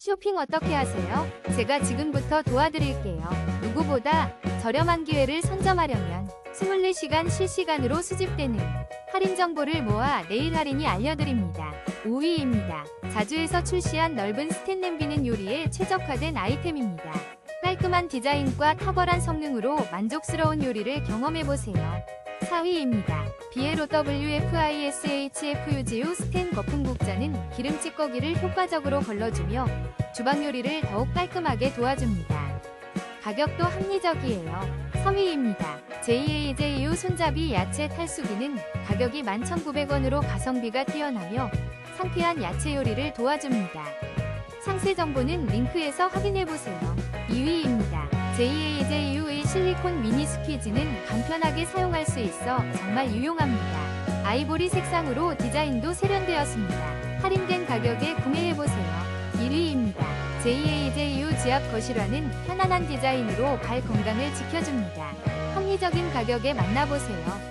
쇼핑 어떻게 하세요? 제가 지금부터 도와드릴게요. 누구보다 저렴한 기회를 선점하려면 24시간 실시간으로 수집되는 할인 정보를 모아 내일 할인이 알려드립니다. 5위입니다. 자주에서 출시한 넓은 스텐 냄비는 요리에 최적화된 아이템입니다. 깔끔한 디자인과 탁월한 성능으로 만족스러운 요리를 경험해보세요. 4위입니다. 비에로 WFISHFUGU 스텐 거품 국자는 기름 찌꺼기를 효과적으로 걸러주며 주방 요리를 더욱 깔끔하게 도와줍니다. 가격도 합리적이에요. 3위입니다. JAJU 손잡이 야채 탈수기는 가격이 11,900원으로 가성비가 뛰어나며 상쾌한 야채 요리를 도와줍니다. 상세 정보는 링크에서 확인해보세요. 2위입니다. JAJU의 실리콘 미니 스퀴즈는 간편하게 사용할 수 있어 정말 유용합니다. 아이보리 색상으로 디자인도 세련되었습니다. 할인된 가격에 구매해보세요. 1위입니다. JAJU 지압 거실화는 편안한 디자인으로 발 건강을 지켜줍니다. 합리적인 가격에 만나보세요.